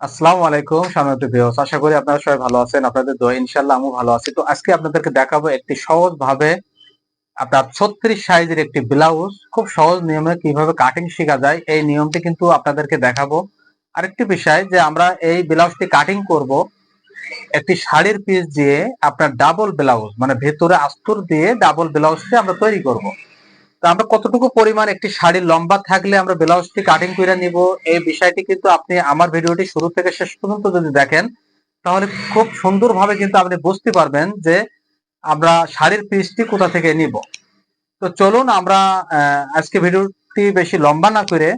আসসালামু আলাইকুম, সম্মানিত ভিউয়ার্স আশা করি আপনারা সবাই ভালো আছেন, আপনাদের দোয়া ইনশাআল্লাহ আমিও ভালো আছি। তো আজকে আপনাদেরকে দেখাবো একটি সহজ ভাবে আপনার 36 সাইজের একটি ব্লাউজ। খুব সহজ নিয়মে কীভাবে কাটিং শেখা যায়, এই নিয়মটি কিন্তু আপনাদেরকে দেখাবো। আরেকটি বিষয় যে আমরা এই ব্লাউজটি কাটিং করব, একটি শাড়ির পিস দিয়ে আপনার ডাবল ব্লাউজ মানে ভেতরে আস্তর দিয়ে ডাবল ব্লাউজটি আমরা তৈরি করব। তো আমরা কতটুকু পরিমাণ একটি শাড়ি লম্বা থাকলে আমরা ব্লাউজটি কাটিং করে নিব? এই বিষয়টি কিন্তু আপনি আমার ভিডিওটি শুরু থেকে শেষ পর্যন্ত যদি দেখেন, তাহলে খুব সুন্দরভাবে কিন্তু আপনি বুঝতে পারবেন যে আমরা শাড়ির পিসটি কোথা থেকে নিব। তো চলুন আমরা আজকে ভিডিওটি বেশি লম্বা না করে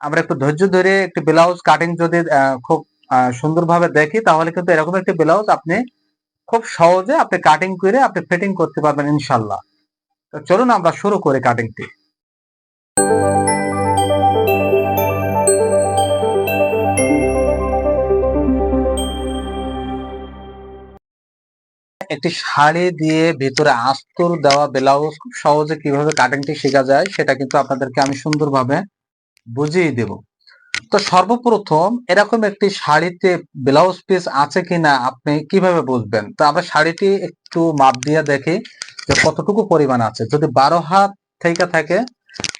আমরা একটু ধৈর্য ধরে একটি ব্লাউজ কাটিং যদি খুব সুন্দরভাবে দেখি, তাহলে কিন্তু এরকম একটি ব্লাউজ আপনি খুব সহজে আপনি কাটিং করে আপনি ফিটিং করতে পারবেন ইনশাল্লাহ তো চলুন আমরা শুরু করি কাটিংটি একটি শাড়ি দিয়ে ভিতরে আস্তর দেওয়া ব্লাউজ খুব সহজে কীভাবে কাটিংটি শেখা যায় সেটা কিন্তু আপনাদেরকে আমি সুন্দরভাবে বুঝিয়ে দেব। তো সর্বপ্রথম এরকম একটি শাড়িতে ব্লাউজ পিস আছে কিনা আপনি কীভাবে বুঝবেন? তো আমরা শাড়িটি একটু মাপ দিয়ে দেখি। কতটুকু পরিমাণ আছে। যদি বারো হাত থেকে থাকে,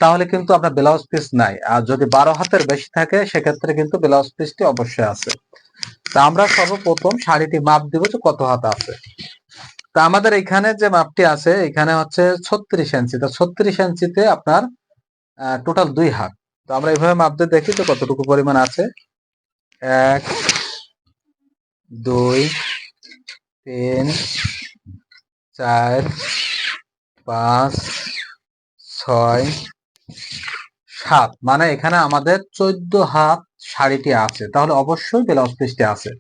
তাহলে কিন্তু আপনার ব্লাউজ পিস নাই। আর যদি বারো হাতের বেশি থাকে, সেক্ষেত্রে কিন্তু ব্লাউজ পিসটি অবশ্যই আছে। তা আমরা সর্বপ্রথম শাড়িটি মাপ দিব যে কত হাত আছে। তা আমাদের এখানে যে মাপটি আছে, এখানে হচ্ছে ছত্রিশ ইঞ্চি। তো ছত্রিশ ইঞ্চিতে আপনার টোটাল দুই হাত। তো আমরা এইভাবে মাপতে দেখি তো কতটুকু পরিমাণ আছে। এক, দুই, তিন চার, পাঁচ, ছয়, সাত। মানে এখানে আমাদের চোদ্দ হাত শাড়িটি আছে। তাহলে অবশ্যই ব্লাউজ পিসটি আছে।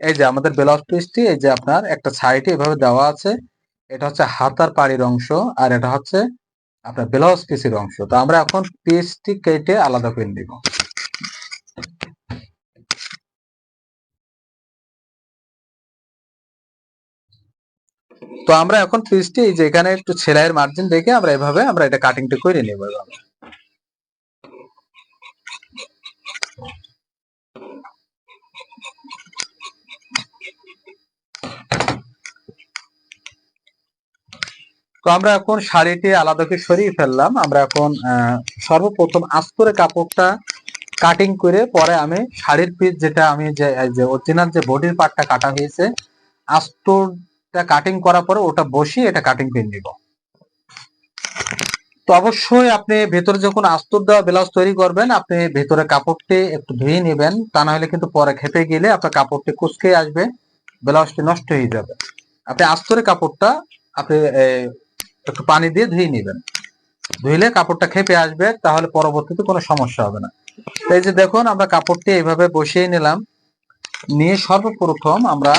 এই যে আমাদের ব্লাউজ পিসটি এই যে আপনার একটা সাইডে এভাবে দেওয়া আছে। এটা হচ্ছে হাতার পাড়ির অংশ, আর এটা হচ্ছে আপনার ব্লাউজ পিসের অংশ। তো আমরা এখন পিসটি কেটে আলাদা করে নিব। তো আমরা এখন পিসটি এই যে এখানে একটু সেলাইয়ের মার্জিন দেখে আমরা এভাবে আমরা এটা কাটিংটা করে নেব তো আমরা এখন শাড়িটি আলাদা করে সরিয়ে ফেললাম। আমরা এখন সর্বপ্রথম আস্তরে কাপড়টা কাটিং করে পরে আমি শাড়ির পিস যেটা আমি যে অরিজিনাল যে বডির পার্টটা কাটা হয়েছে আস্তরটা কাটিং করার পরে ওটা বসিয়ে এটা কাটিং পিন নিব। তো অবশ্যই আপনি ভেতরে যখন আস্তর দেওয়া ব্লাউজ তৈরি করবেন, আপনি ভেতরে কাপড়টি একটু ধুয়ে নেবেন। তা না হলে কিন্তু পরে খেপে গেলে আপনার কাপড়টি কুচকে আসবে ব্লাউজটি নষ্ট হয়ে যাবে। আপনি আস্তরে কাপড়টা আপনি একটু পানি দিয়ে ধুয়ে নেবেন। ধুইলে কাপড়টা খেপে আসবে, তাহলে পরবর্তীতে কোনো সমস্যা হবে না। এই যে দেখুন, আমরা কাপড়টি এইভাবে বসিয়ে নিলাম। নিয়ে সর্বপ্রথম আমরা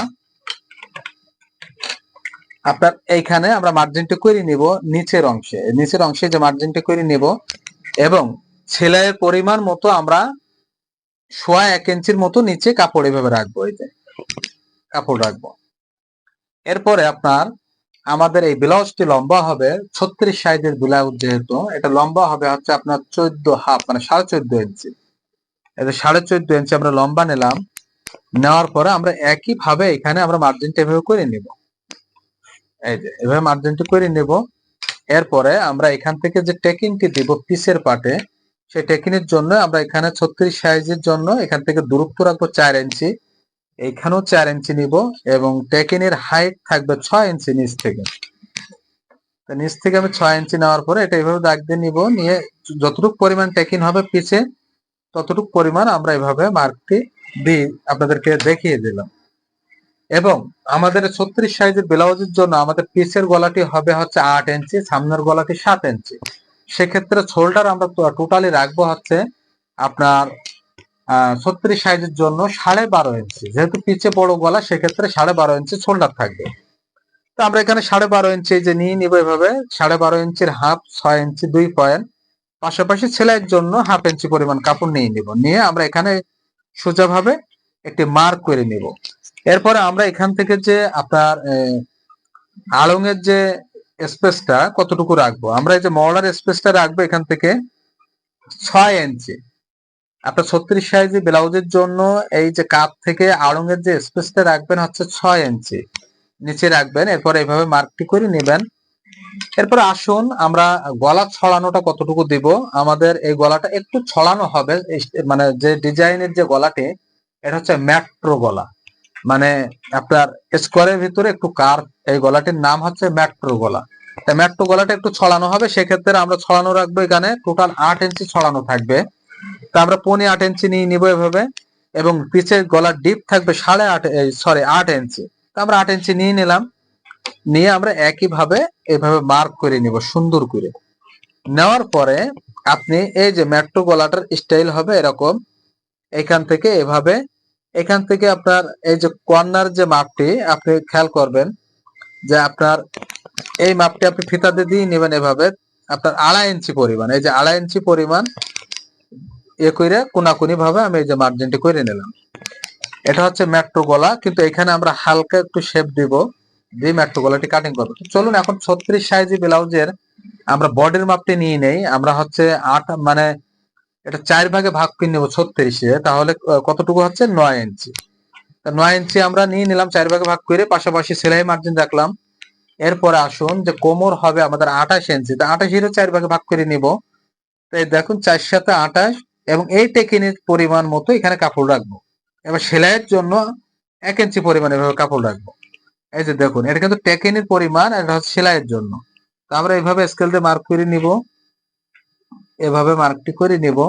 আপনার এইখানে আমরা মার্জিনটা করে নিব নিচের অংশে। নিচের অংশে যে মার্জিনটা করে নিব এবং সেলাইয়ের পরিমাণ মতো আমরা সোয়া এক ইঞ্চির মতো নিচে কাপড় এভাবে রাখব এই যে। কাপড় রাখব। এরপরে আপনার আমাদের এই ব্লাউজটি লম্বা হবে ছত্রিশ সাইজের ব্লাউজ যেহেতু, এটা লম্বা হবে হচ্ছে আপনার চোদ্দ হাফ মানে সাড়ে চোদ্দ ইঞ্চি। এটা সাড়ে চোদ্দ ইঞ্চি আমরা লম্বা নিলাম। নেওয়ার পরে আমরা একই ভাবে এখানে আমরা মার্জিনটা এভাবে করে নিব। এভাবে মার্জিনটা করে নেব। এরপরে আমরা এখান থেকে যে টেকিংটি দিব পিসের পাটে, সেই টেকিনের জন্য আমরা এখানে ছত্রিশ সাইজের জন্য এখান থেকে দূরত্ব রাখব চার ইঞ্চি। এইখানেও চার ইঞ্চি নিব এবং টেকিনের হাইট থাকবে ছয় ইঞ্চি নিচ থেকে। নিচ থেকে আমি ছয় ইঞ্চি নেওয়ার পরে এটা এভাবে দাগ দিয়ে নিব, নিয়ে যতটুকু পরিমাণ টেকিন হবে পিছে ততটুকু পরিমাণ আমরা এভাবে মার্কটি দিয়ে আপনাদেরকে দেখিয়ে দিলাম। এবং আমাদের ছত্রিশ সাইজের ব্লাউজের জন্য আমাদের পিসের গলাটি হবে হচ্ছে আট ইঞ্চি, সামনের গলাটি সাত ইঞ্চি। সেক্ষেত্রে শোল্ডার আমরা টোটালি রাখব হচ্ছে আপনার ছত্রিশ সাইজের জন্য সাড়ে বারো ইঞ্চি। যেহেতু পিছে বড় গলা, সেক্ষেত্রে সাড়ে বারো ইঞ্চি শোল্ডার থাকবে। তো আমরা এখানে সাড়ে বারো ইঞ্চি যে নিয়ে নিব এভাবে, সাড়ে বারো ইঞ্চির হাফ, ছয় ইঞ্চি দুই পয়েন্ট পাশাপাশি সেলাইয়ের জন্য হাফ ইঞ্চি পরিমাণ কাপড় নিয়ে নিব। নিয়ে আমরা এখানে সোজাভাবে একটি মার্ক করে নিব। এরপরে আমরা এখান থেকে যে আপনার আলঙের যে স্পেসটা কতটুকু রাখব? আমরা এই যে মহলার স্পেসটা রাখব এখান থেকে ছয় ইঞ্চি আপনার ছত্রিশ সাইজে ব্লাউজের জন্য এই যে কাপ থেকে আড়ঙের যে স্পেসটা রাখবেন হচ্ছে ছয় ইঞ্চি নিচে রাখবেন, এরপর এইভাবে মার্কটি করে নেবেন। এরপর আসুন, আমরা গলা ছড়ানোটা কতটুকু দিব? আমাদের এই গলাটা একটু ছড়ানো হবে মানে যে ডিজাইনের যে গলাটি, এটা হচ্ছে ম্যাট্রো গলা। মানে আপনার স্কোয়ারের ভিতরে একটু কার এই গলাটির নাম হচ্ছে ম্যাট্রো গলা। ম্যাট্রো গলাটা একটু ছড়ানো হবে, সেক্ষেত্রে আমরা ছড়ানো রাখব এখানে টোটাল আট ইঞ্চি ছড়ানো থাকবে। তা আমরা পনে আট ইঞ্চি নিয়ে নিবো এভাবে, এবং পিছের গলার ডিপ থাকবে সাড়ে আট সরি আট ইঞ্চি তা আমরা আট ইঞ্চি নিয়ে নিলাম, নিয়ে আমরা একই ভাবে এভাবে মার্ক করে নিব, সুন্দর করে। নেওয়ার পরে আপনি এই যে মেট্রো গলাটার স্টাইল হবে এরকম, এখান থেকে এভাবে এখান থেকে আপনার এই যে কর্নার যে মাপটি, আপনি খেয়াল করবেন যে আপনার এই মাপটি আপনি ফিতা দিয়ে নেবেন এভাবে। আপনার আড়াই ইঞ্চি পরিমাণ, এই যে আড়াই ইঞ্চি পরিমাণ এ করে কোনাকুনি ভাবে আমি এই যে মার্জিনটি করে নিলাম। এটা হচ্ছে মেট্রো গলা, কিন্তু এখানে আমরা হালকা একটু শেপ দিব, দিয়ে মেট্রো গলাটি কাটিং করব। চলুন এখন ছত্রিশ সাইজি ব্লাউজের আমরা বডির মাপটি নিয়ে নেই, আমরা হচ্ছে আট মানে এটা চার ভাগে ভাগ করে নেব, ছত্রিশে। তাহলে কতটুকু হচ্ছে? নয় ইঞ্চি। নয় ইঞ্চি আমরা নিয়ে নিলাম, চার ভাগে ভাগ করে। পাশাপাশি সেলাই মার্জিন রাখলাম এরপরে আসুন যে কোমর হবে আমাদের আঠাশ ইঞ্চি। তা আঠাশেরও চার ভাগে ভাগ করে নিব। তাই দেখুন, চার সাথে আঠাশ এবং এই টেকিনের পরিমাণ মতো এখানে কাপড় রাখব। এবার সেলাইয়ের জন্য এক ইঞ্চি পরিমাণ এভাবে কাপড় রাখব। এই যে দেখুন, এটা কিন্তু টেকিনের পরিমাণ, আর সেলাইয়ের জন্য। তো আমরা এইভাবে স্কেল দিয়ে মার্ক করে নিব। এভাবে মার্কটি করে নিব।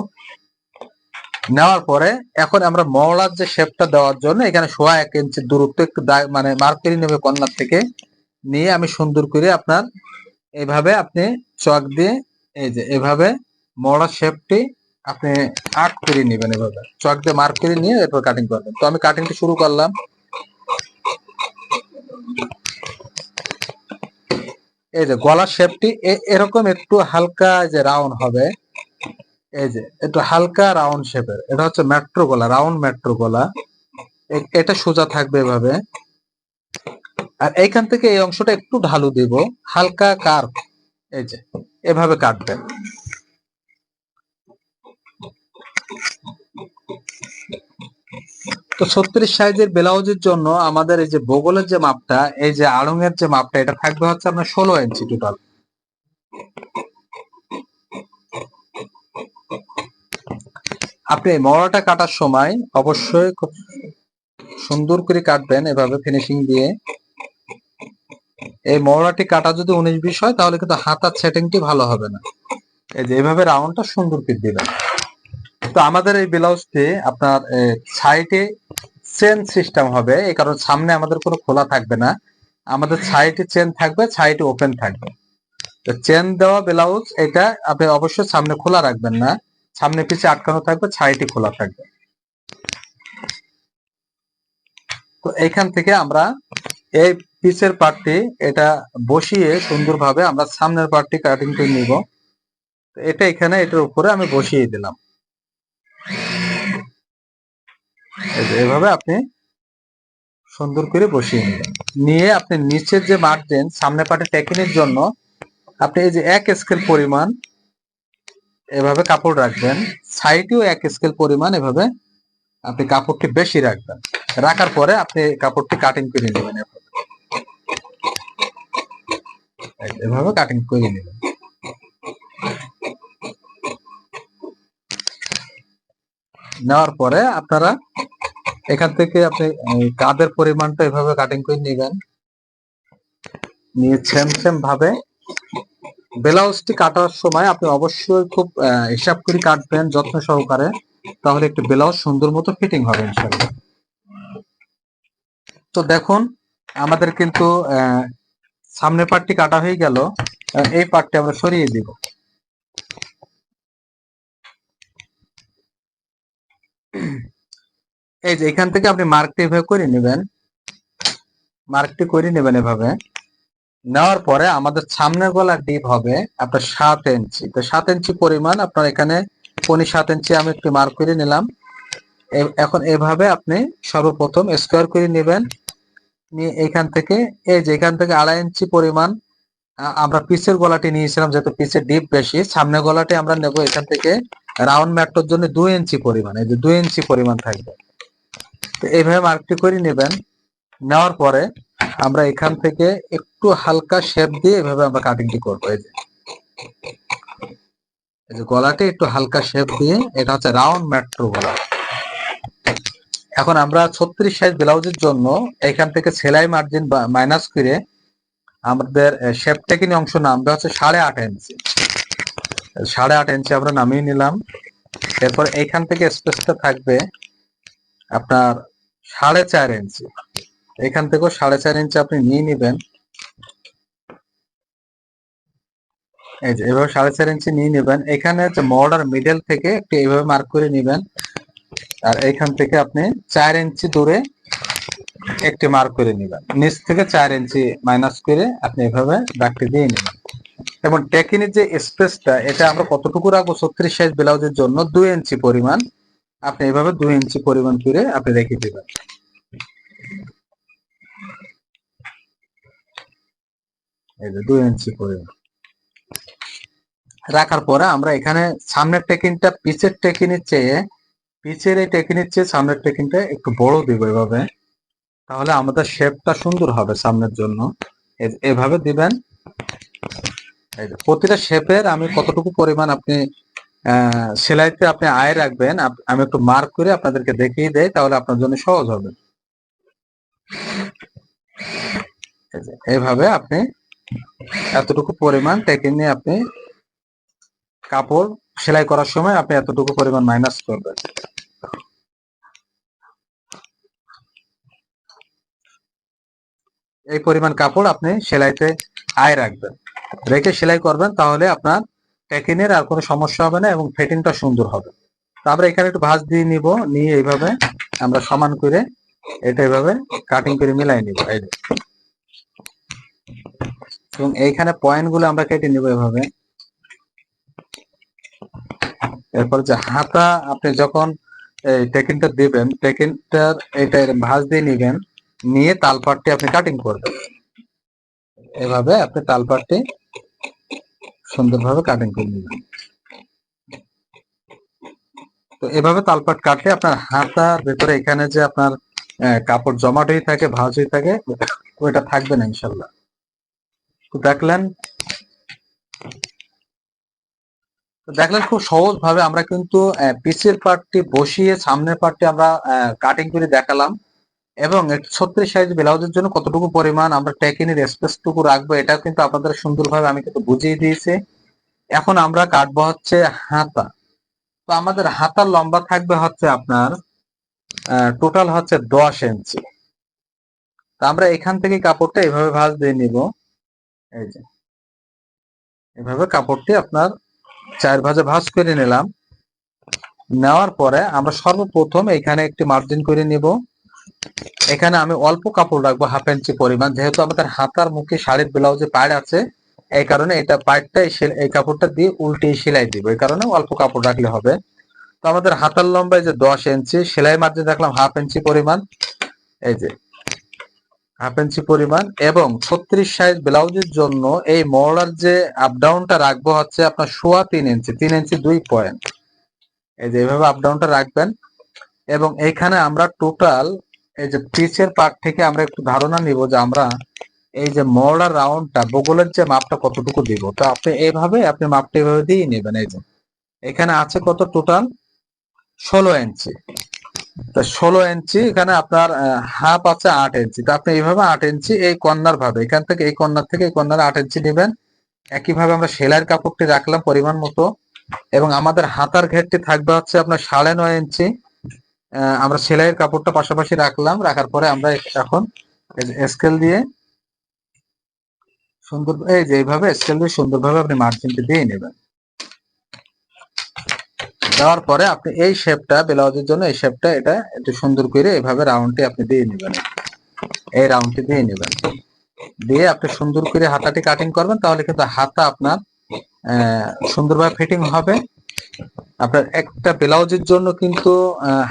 নেওয়ার পরে এখন আমরা মহলার যে শেপটা দেওয়ার জন্য, এখানে সোয়া এক ইঞ্চি দূরত্ব একটু মানে মার্ক করে নেবে কর্নার থেকে। নিয়ে আমি সুন্দর করে আপনার এভাবে আপনি চক দিয়ে, এই যে এভাবে মহলার শেপটি আপনি আর্ট করে নেবেন এভাবে। চক দিয়ে মার্ক করে নিয়ে এরপর কাটিং করবেন। তো আমি কাটিংটি শুরু করলাম। এই যে গলার শেপটি এরকম একটু হালকা যে রাউন্ড হবে, এই যে একটু হালকা রাউন্ড শেপের এটা হচ্ছে মেট্রো গলা রাউন্ড মেট্রো গলা এটা সোজা থাকবে এভাবে। আর এইখান থেকে এই অংশটা একটু ঢালু দিব, হালকা কার্ভ এই যে, এভাবে কাটবেন। তো ছত্রিশ সাইজের ব্লাউজের জন্য আমাদের এই যে বগলের যে মাপটা, এই যে আড়ং এর যে মাপটা, এটা থাকবে হচ্ছে আপনার ষোলো ইঞ্চি টোটাল আপনি মরাটা কাটার সময় অবশ্যই খুব সুন্দর করে কাটবেন এভাবে ফিনিশিং দিয়ে। এই মরাটি কাটা যদি উনিশ বিশ হয়, তাহলে কিন্তু হাতার সেটিংটি ভালো হবে না। এই যে এভাবে রাউন্ডটা সুন্দর করে দিবেন। তো আমাদের এই ব্লাউজটি আপনার সাইডে চেন সিস্টেম হবে এই কারণে সামনে আমাদের কোনো খোলা থাকবে না। আমাদের সাইডে চেন থাকবে সাইডে ওপেন থাকবে। তো চেন দেওয়া ব্লাউজ, এটা আপনি অবশ্যই সামনে খোলা রাখবেন না। সামনে পিছে আটকানো থাকবে সাইডে খোলা থাকবে। তো এইখান থেকে আমরা এই পিসের পার্টটি এটা বসিয়ে সুন্দরভাবে আমরা সামনের পার্টটি কাটিং করে নিব। এটা এখানে, এটার উপরে আমি বসিয়ে দিলাম এই যে এভাবে আপনি সুন্দর করে বসিয়ে নিলেন নিয়ে আপনি নিচের যে মার্জিন সামনে পাটে টেকিনের জন্য, আপনি এই যে এক স্কেল পরিমাণ এভাবে কাপড় রাখবেন। সাইডেও এক স্কেল পরিমাণ এভাবে আপনি কাপড়টি বেশি রাখবেন। রাখার পরে আপনি কাপড়টি কাটিং করে নেবেন এভাবে। কাটিং করে নেবেন। নেওয়ার পরে আপনারা এখান থেকে আপনি কাদের পরিমাণটা এভাবে কাটিং করে নেবেন নিয়ে সেম সেম ভাবে। ব্লাউজটি কাটার সময় আপনি অবশ্যই খুব হিসাব করে কাটবেন যত্ন সহকারে। তাহলে একটু ব্লাউজ সুন্দর মতো ফিটিং হবে ইনশাআল্লাহ। তো দেখুন আমাদের কিন্তু আহ, সামনের পার্টটি কাটা হয়ে গেল। এই পার্টটি আমরা সরিয়ে দিব। এই যে এখান থেকে আপনি মার্কটি এভাবে করে নেবেন। মার্কটি করে নেবেন এভাবে। নেওয়ার পরে আমাদের সামনের গলার ডিপ হবে আপনার সাত ইঞ্চি তো সাত ইঞ্চি পরিমাণ আপনার এখানে পনি সাত ইঞ্চি আমি একটু মার্ক করে নিলাম। এখন এভাবে আপনি সর্বপ্রথম স্কোয়ার করে নেবেন। নিয়ে এখান থেকে, এই যে এখান থেকে আড়াই ইঞ্চি পরিমাণ আমরা পিসের গলাটি নিয়েছিলাম যেহেতু পিসের ডিপ বেশি, সামনের গলাটি আমরা নেব এখান থেকে রাউন্ড ম্যাটটার জন্য দুই ইঞ্চি পরিমাণ। এই যে দুই ইঞ্চি পরিমাণ থাকবে। তো এইভাবে মার্কটি করে নেবেন। নেওয়ার পরে আমরা এখান থেকে একটু হালকা শেপ দিয়ে এভাবে আমরা কাটিংটি করব। এই যে। এই যে গলাটি একটু হালকা শেপ দিয়ে, এটা হচ্ছে রাউন্ড ম্যাট্রো গলা। এখন আমরা ছত্রিশ সাইজ ব্লাউজের জন্য এখান থেকে সেলাই মার্জিন মাইনাস করে আমাদের শেপ টেকিং অংশ নামবে হচ্ছে সাড়ে আট ইঞ্চি সাড়ে আট ইঞ্চি আমরা নামিয়ে নিলাম। এরপর এইখান থেকে স্পেসটা থাকবে আপনার সাড়ে চার ইঞ্চি এখান থেকেও সাড়ে চার ইঞ্চি আপনি নিয়ে নেবেন। এই যে, এভাবে সাড়ে চার ইঞ্চি নিয়ে নেবেন। এখানে হচ্ছে মর্ডার মিডল থেকে একটু এইভাবে মার্ক করে নেবেন। আর এখান থেকে আপনি চার ইঞ্চি দূরে একটি মার্ক করে নেবেন। নিচ থেকে চার ইঞ্চি মাইনাস করে আপনি এভাবে দাগটি দিয়ে নেবেন। এবং টেকিনের যে স্পেসটা এটা আমরা কতটুকু রাখব? ছত্রিশ সাইজ ব্লাউজের জন্য দুই ইঞ্চি পরিমাণ। আপনি এভাবে দুই ইঞ্চি পরিমাণ করে আপনি রেখে দিবেন। দুই ইঞ্চি পরিমাণ। রাখার পরে আমরা এখানে সামনের টেকিনটা পিচের টেকিনের চেয়ে পিচের এই টেকিনের চেয়ে সামনের টেকিনটা একটু বড় দিব এভাবে। তাহলে আমাদের শেপটা সুন্দর হবে সামনের জন্য। এভাবে দিবেন। প্রতিটা শেপের আমি কতটুকু পরিমাণ আপনি সেলাইতে আপনি আয় রাখবেন। আমি একটু মার্ক করে আপনাদেরকে দেখিয়ে দেয় তাহলে আপনার জন্য সহজ হবে। এইভাবে আপনি এতটুকু পরিমাণ টেকে নিয়ে আপনি কাপড় সেলাই করার সময় আপনি এতটুকু পরিমাণ মাইনাস করবেন। এই পরিমাণ কাপড় আপনি সেলাইতে আয় রাখবেন। রেখে সেলাই করবেন, তাহলে আপনার টেকিনের আর কোনো সমস্যা হবে না এবং ফিটিংটা সুন্দর হবে। তারপরে এখানে একটু ভাঁজ দিয়ে নিব, নিয়ে এইভাবে আমরা সমান করে এটা এইভাবে কাটিং করে মিলাই নিব, এই। এবং এইখানে পয়েন্টগুলো আমরা কেটে নিব এভাবে। এরপর যে হাতা, আপনি যখন এই টেকিনটা দিবেন টেকিনটার এটা ভাঁজ দিয়ে নিবেন, নিয়ে তালপাটটি আপনি কাটিং করবেন। এভাবে আপনি তালপাটটি সুন্দরভাবে কাটিং করে নেবেন তো এভাবে তালপাট কাটলে আপনার হাতার ভেতরে এখানে যে আপনার কাপড় জমাট হয়ে থাকে ভাজ হয়ে থাকে, ওইটা থাকবে না ইনশাল্লাহ। তো দেখলেন দেখলেন খুব সহজ ভাবে আমরা কিন্তু পিছের পার্টটি বসিয়ে সামনের পার্টটি আমরা কাটিং করে দেখালাম। এবং ছত্রিশ সাইজ ব্লাউজের জন্য কতটুকু পরিমাণ আমরা টেকিনের স্পেসটুকু রাখব এটা কিন্তু আপনাদের সুন্দরভাবে আমি কিন্তু বুঝিয়ে দিয়েছি। এখন আমরা কাটবো হচ্ছে হাতা। তো আমাদের হাতার লম্বা থাকবে হচ্ছে আপনার টোটাল হচ্ছে দশ ইঞ্চি তো আমরা এখান থেকে কাপড়টা এভাবে ভাঁজ দিয়ে নিব। এই যে, এভাবে কাপড়টি আপনার চার ভাজে ভাঁজ করে নিলাম। নেওয়ার পরে আমরা সর্বপ্রথম এখানে একটি মার্জিন করে নিব। এখানে আমি অল্প কাপড় রাখব হাফ ইঞ্চি পরিমাণ। যেহেতু আমাদের হাতার মুখে শাড়ির ব্লাউজে পাড় আছে, এই কারণে এটা পাড়টা এই কাপড়টা দিয়ে উল্টে সেলাই দিব। এই কারণে অল্প কাপড় রাখলে হবে। তো আমাদের হাতার লম্বায় যে দশ ইঞ্চি সেলাই মার্জিন রাখলাম হাফ ইঞ্চি পরিমাণ। এই যে হাফ ইঞ্চি পরিমাণ এবং ছত্রিশ সাইজ ব্লাউজের জন্য এই মহড়ার যে আপ ডাউনটা রাখব হচ্ছে আপনার সোয়া তিন ইঞ্চি তিন ইঞ্চি দুই পয়েন্ট এই যে এইভাবে আপ ডাউনটা রাখবেন। এবং এইখানে আমরা টোটাল এই যে পিচের পার্ট থেকে আমরা একটু ধারণা নিব যে আমরা এই যে মহড়ার রাউন্ডটা, বগলের যে মাপটা কতটুকু দিব? তো আপনি এইভাবে আপনি মাপটা এইভাবে দিয়ে নেবেন। এই যে এখানে আছে কত টোটাল ষোলো ইঞ্চি। তো ষোলো ইঞ্চি, এখানে আপনার হাফ আছে আট ইঞ্চি। তো আপনি এইভাবে আট ইঞ্চি এই কর্নার ভাবে, এখান থেকে এই কর্নার থেকে এই কর্নার আট ইঞ্চি নেবেন। একইভাবে আমরা সেলাইয়ের কাপড়টি রাখলাম পরিমাণ মতো। এবং আমাদের হাতার ঘেরটি থাকবে হচ্ছে আপনার সাড়ে নয় ইঞ্চি। আমরা সেলাইয়ের কাপড়টা পাশাপাশি রাখলাম। রাখার পরে আমরা এখন স্কেল দিয়ে সুন্দর, এই যে এইভাবে স্কেল দিয়ে সুন্দরভাবে আপনি মার্জিনটি দিয়ে নেবেন। দেওয়ার পরে আপনি এই শেপটা ব্লাউজের জন্য এই শেপটা এটা একটু সুন্দর করে এইভাবে রাউন্ডটি আপনি দিয়ে নেবেন। এই রাউন্ডটি দিয়ে নেবেন। দিয়ে আপনি সুন্দর করে হাতাটি কাটিং করবেন, তাহলে কিন্তু হাতা আপনার সুন্দরভাবে ফিটিং হবে। আপনার একটা ব্লাউজের জন্য কিন্তু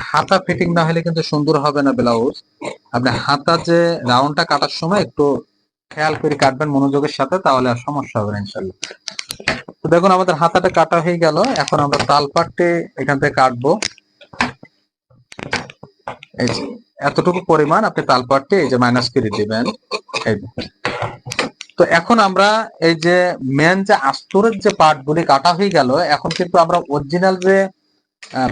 হাতা ফিটিং না হলে কিন্তু সুন্দর হবে না ব্লাউজ। আপনি হাতা যে রাউন্ডটা কাটার সময় একটু খেয়াল করে কাটবেন মনোযোগের সাথে, তাহলে আর সমস্যা হবে না ইনশাল্লাহ তো দেখুন, আমাদের হাতাটা কাটা হয়ে গেল। এখন আমরা তাল পাটটি এখান থেকে কাটবো। এতটুকু পরিমাণ আপনি তাল পাটটি এই যে মাইনাস করে দিবেন। এই। তো এখন আমরা এই যে মেন যে আস্তরের যে পার্ট গুলি কাটা হয়ে গেল, এখন কিন্তু আমরা অরিজিনাল যে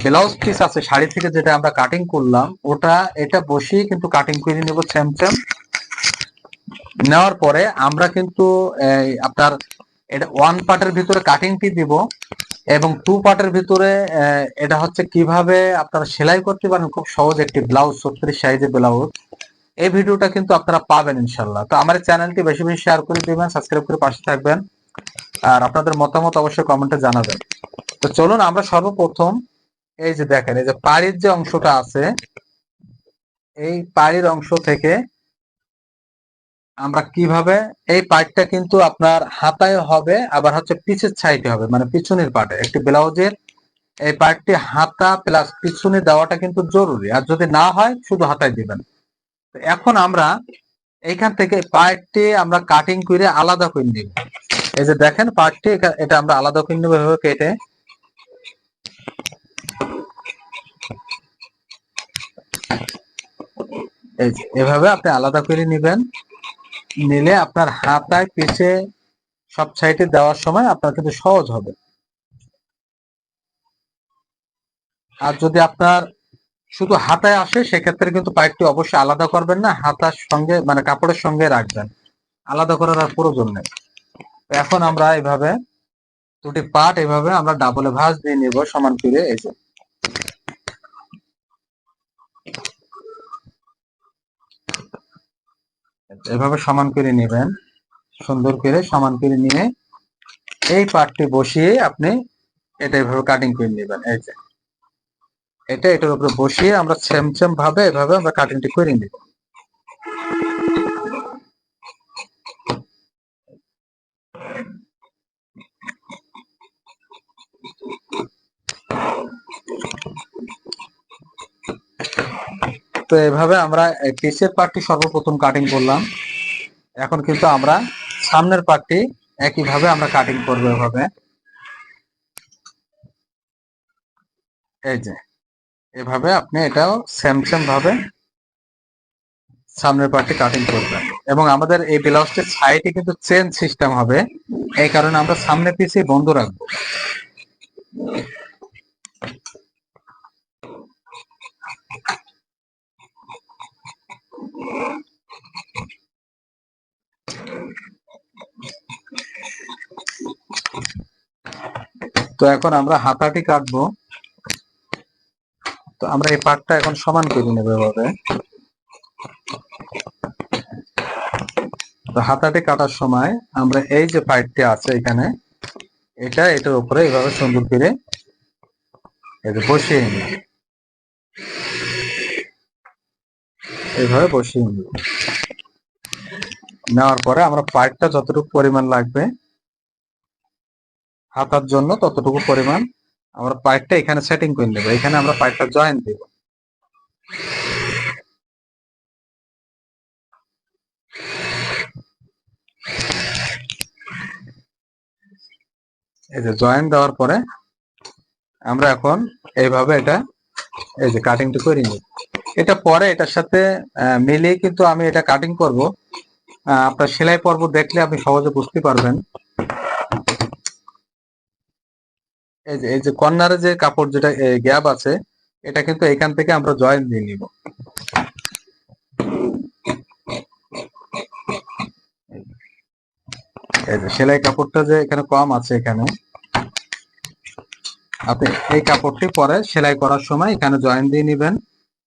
ব্লাউজ পিস আছে, শাড়ি থেকে যেটা আমরা কাটিং করলাম, ওটা, এটা বসিয়ে কিন্তু কাটিং করে নেব সেম সেম নেওয়ার পরে আমরা কিন্তু আপনার, এটা ওয়ান পার্টের ভিতরে কাটিংটি দিব এবং টু পার্টের ভিতরে এটা হচ্ছে কীভাবে আপনারা সেলাই করতে পারেন, খুব সহজ একটি ব্লাউজ ছত্রিশ সাইজের ব্লাউজ এই ভিডিওটা কিন্তু আপনারা পাবেন ইনশাল্লাহ তো আমার চ্যানেলটি বেশি বেশি শেয়ার করে দিবেন সাবস্ক্রাইব করে পাশে থাকবেন। আর আপনাদের মতামত অবশ্যই কমেন্টে জানাবেন। তো চলুন আমরা সর্বপ্রথম এই যে দেখেন, এই যে পাড়ির যে অংশটা আছে, এই পাড়ির অংশ থেকে আমরা কীভাবে, এই পার্টটা কিন্তু আপনার হাতায় হবে, আবার হচ্ছে পিছের সাইডে হবে মানে পিছনের পার্টে একটি ব্লাউজের এই পার্টটি হাতা প্লাস পিছনে দেওয়াটা কিন্তু জরুরি। আর যদি না হয়, শুধু হাতায় দিবেন। এখন আমরা এইখান থেকে পার্টটি আমরা কাটিং করে আলাদা করে নিব। এই যে দেখেন পার্টটি এটা আমরা আলাদা করে নেব এভাবে কেটে। এভাবে আপনি আলাদা করে নেবেন। নিলে আপনার হাতায় পিছে সব সাইডে দেওয়ার সময় আপনার কিন্তু সহজ হবে। আর যদি আপনার শুধু হাতায় আসে, সেক্ষেত্রে কিন্তু পাইপটি অবশ্যই আলাদা করবেন না, হাতার সঙ্গে মানে কাপড়ের সঙ্গে রাখবেন। আলাদা করার আর প্রয়োজন নেই। এখন আমরা এইভাবে দুটি পার্ট এইভাবে আমরা ডাবলে ভাঁজ দিয়ে নিব সমান করে, এই যে। এভাবে সমান করে নেবেন, সুন্দর করে সমান করে নিয়ে এই পার্টটি বসিয়ে আপনি এটা এভাবে কাটিং করে নেবেন, এই যে। এটা এটার উপরে বসিয়ে আমরা সেম সেম ভাবে এভাবে আমরা কাটিংটি করে নিব। তো এভাবে আমরা পিসের পার্টটি সর্বপ্রথম কাটিং করলাম। এখন কিন্তু আমরা সামনের পার্টটি একইভাবে আমরা কাটিং করব এভাবে। এই যে। এভাবে আপনি এটাও সেম সেম ভাবে সামনের পার্টটি কাটিং করবেন। এবং আমাদের এই ব্লাউজটির সাইডে কিন্তু চেন সিস্টেম হবে। এই কারণে আমরা সামনে পিছিয়ে বন্ধ রাখব। তো এখন আমরা হাতাটি কাটবো। তো আমরা এই পাটটা এখন সমান করে নেব এভাবে। তো হাতাটি কাটার সময় আমরা এই যে পাইপটি আছে এখানে, এটা এটার উপরে এভাবে সুন্দর করে বসিয়ে নিই এইভাবে বসিয়ে নিব। নেওয়ার পরে আমরা পাইপটা যতটুকু পরিমাণ লাগবে, হাতার জন্য ততটুকু পরিমাণ আমরা পাইপটা এখানে সেটিং করে নেব। এখানে আমরা পাইপটা জয়েন দেব। এই যে জয়েন দেওয়ার পরে আমরা এখন এইভাবে এটা, এই যে কাটিংটা করে নিই এটা পরে এটার সাথে মিলিয়ে কিন্তু আমি এটা কাটিং করব। আপনার সেলাই পর্ব দেখলে আপনি সহজে বুঝতে পারবেন। এই যে এই যে কর্নারে যে কাপড় যেটা গ্যাপ আছে, এটা কিন্তু এখান থেকে আমরা জয়েন দিয়ে নিব। এই যে, সেলাই কাপড়টা যে এখানে কম আছে এখানে, আপনি এই কাপড়টি পরে সেলাই করার সময় এখানে জয়েন দিয়ে নিবেন।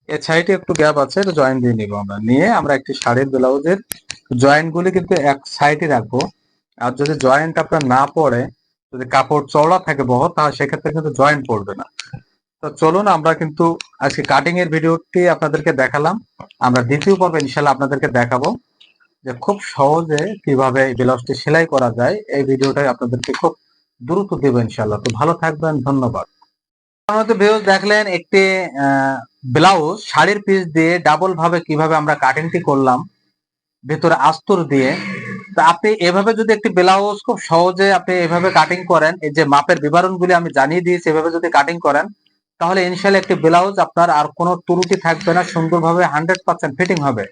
এর সাইডে একটু গ্যাপ আছে, এটা জয়েন দিয়ে নিব আমরা। নিয়ে আমরা একটি শাড়ির ব্লাউজের জয়েন্ট গুলি কিন্তু এক সাইডে রাখব। আর যদি জয়েন্ট আপনার না পড়ে যদি কাপড় চওড়া থাকে বহ তাহলে সেক্ষেত্রে কিন্তু জয়েন্ট পড়বে না। তো চলুন আমরা কিন্তু আজকে কাটিং এর ভিডিওটি আপনাদেরকে দেখালাম। আমরা দ্বিতীয় পর্বে ইনশাল্লাহ আপনাদেরকে দেখাবো যে খুব সহজে কীভাবে এই ব্লাউজটি সেলাই করা যায়। এই ভিডিওটাই আপনাদেরকে খুব দ্রুত দেবো ইনশাল্লাহ। তো ভালো থাকবেন, ধন্যবাদ। ভিউজ দেখলেন একটি ব্লাউজ শাড়ির পিস দিয়ে ডাবল ভাবে কীভাবে আমরা কাটিংটি করলাম, ভেতরে আস্তর দিয়ে আপনি এভাবে যদি একটি ব্লাউজ খুব সহজে আপনি এভাবে কাটিং করেন, এই যে মাপের বিবরণগুলি আমি জানিয়ে দিয়েছি, এভাবে যদি কাটিং করেন, তাহলে ইনশাল্লাহ একটি ব্লাউজ আপনার আর কোনো ত্রুটি থাকবে না, সুন্দরভাবে হান্ড্রেড পার্সেন্ট ফিটিং হবে।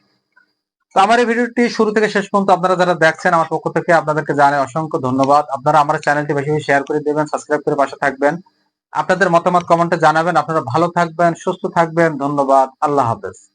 তো আমার এই ভিডিওটি শুরু থেকে শেষ পর্যন্ত আপনারা যারা দেখছেন আমার পক্ষ থেকে আপনাদেরকে জানাই অসংখ্য ধন্যবাদ। আপনারা আমার চ্যানেলটি বেশি শেয়ার করে দেবেন সাবস্ক্রাইব করে পাশে থাকবেন। আপনাদের মতামত কমেন্টে জানাবেন। আপনারা ভালো থাকবেন, সুস্থ থাকবেন। ধন্যবাদ। আল্লাহ হাফেজ।